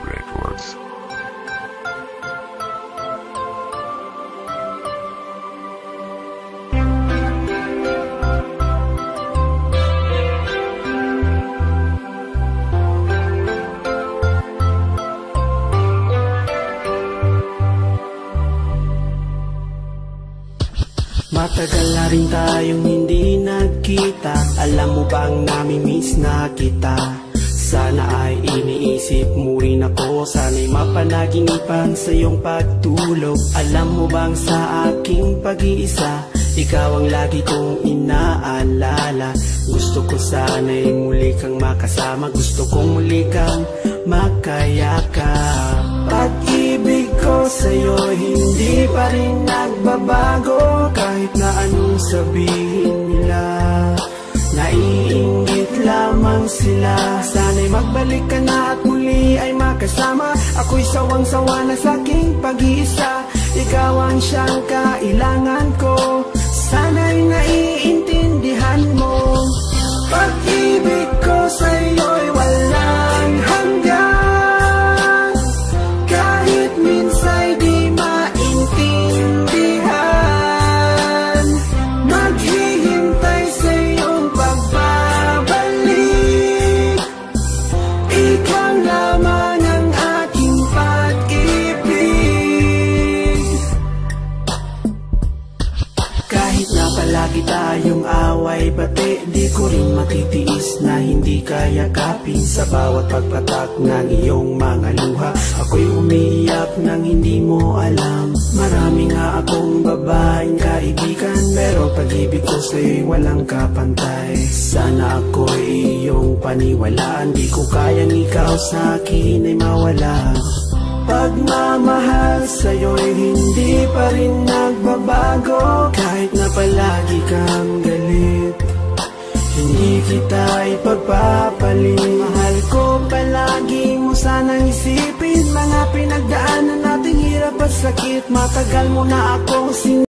Records. Matagal na rin tayong hindi nagkita Alam mo bang namimiss na kita? Sana ay iniisip mo rin ako. Sana'y mapanaginipan sa iyong pagtulog. Alam mo bang sa aking pag-iisa Ikaw ang lagi kong inaalala. Gusto ko sana'y muli kang makasama. Gusto kong muli kang makayakap. Pag-ibig ko sa'yo hindi pa rin nagbabago. Kahit na anong sabihin nila Naiingit lamang sila Sana'y magbalik ka na at muli ay makasama? Ako'y sawang-sawa na sa aking pag-iisa. Ikaw ang siyang kailangan ko tayong away. Bate di ko rin matitiis na hindi kaya kapin Sa bawat pagpatak ng iyong mga luha? Ako'y umiiyak nang hindi mo alam. Marami nga akong babaeng kaibigan Pero pag-ibig ko sa'yo'y walang kapantay. Sana ako'y iyong paniwalaan Di ko kayang ikaw sa akin ay mawala. Pagmamahal sa'yo'y hindi pa rin nagbabago palagi kang galit. Hindi kita ipagpapalit. Mahal ko palagi mo sanang isipin. Mga pinagdaanan nating hirap at sakit. Matagal mo na akong sin